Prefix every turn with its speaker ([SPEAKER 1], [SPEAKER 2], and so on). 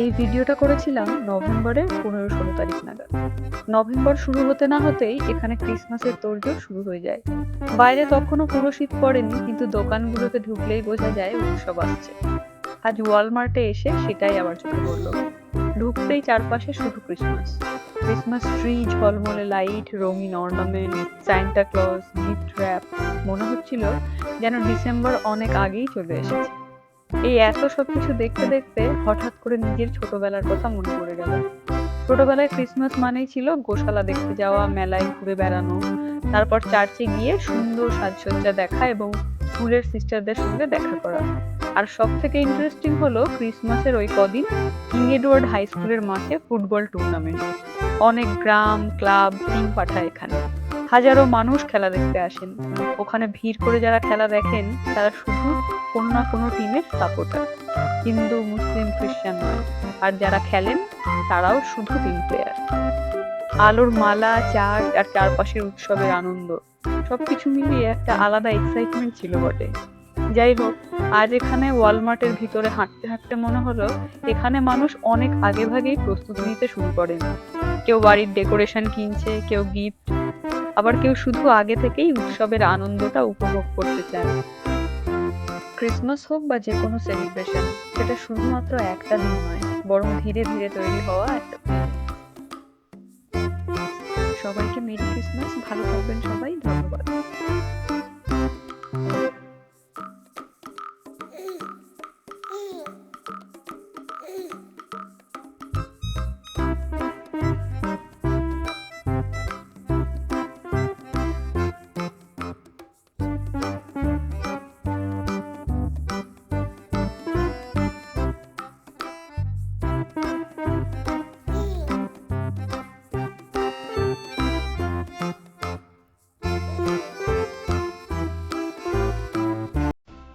[SPEAKER 1] এই ভিডিওটা করেছিলাম নভেম্বরের পনেরো ষোলো তারিখ নাগাদ। নভেম্বর শুরু হতে না হতেই এখানে ক্রিসমাসের তোড়জোড় শুরু হয়ে যায়। বাইরে তখনও পুরো শীত পড়েনি, কিন্তু দোকানগুলোতে ঢুকলেই বোঝা যায় উৎসব আসছে। আজ ওয়ালমার্টে এসে সেটাই আবার চোখে পড়ল। ঢুকতেই চারপাশে শুধু ক্রিসমাস। ক্রিসমাস ট্রি, ঝলমলে লাইট, রঙিন ornament, Santa Claus, gift wrap. মনে হচ্ছিল যেন ডিসেম্বর অনেক আগেই চলে এসেছে। এই এত সবকিছু দেখতে দেখতে হঠাৎ করে নিজের ছোটবেলার কথা মনে পড়ে গেল। ছোটবেলায় ক্রিসমাস মানেই ছিল গোশালা দেখতে যাওয়া, মেলায় ঘুরে বেড়ানো, তারপর চার্চে গিয়ে সুন্দর সাজসজ্জা দেখা এবং স্কুলের সিস্টারদের সঙ্গে দেখা করা। আর সব থেকে ইন্টারেস্টিং হলো ক্রিসমাসের ওই কদিন কিং এডওয়ার্ড হাই স্কুলের মাঠে ফুটবল টুর্নামেন্ট অনেক গ্রাম ক্লাব টিম পাঠায় এখানে। হাজারো মানুষ খেলা দেখতে আসেন। ওখানে ভিড় করে যারা খেলা দেখেন, তারা শুধু কোনো না কোনো টিমের সাপোর্টার হিন্দু, মুসলিম, খ্রিস্টান নয়। আর যারা খেলেন, তারাও শুধু টিম প্লেয়ার আলোর মালা চার আর চারপাশের উৎসবের আনন্দ, সবকিছু মিলিয়ে একটা আলাদা এক্সাইটমেন্ট ছিল বটে। যাই হোক, আজ এখানে ওয়ালমার্টের ভিতরে হাঁটতে হাঁটতে মনে হলো, এখানে মানুষ অনেক আগে ভাগেই প্রস্তুতি নিতে শুরু করেন। কেউ বাড়ির ডেকোরেশন কিনছে, কেউ গিফট আবার কেউ শুধু আগে থেকেই উৎসবের আনন্দটা উপভোগ করতে চান ক্রিসমাস হোক বা যে কোনো সেলিব্রেশন সেটা শুধুমাত্র একটা দিন নয়, বরং ধীরে ধীরে তৈরি হওয়া একটা সবাইকে মেরি ক্রিসমাস, ভালো থাকবেন সবাই, ধন্যবাদ।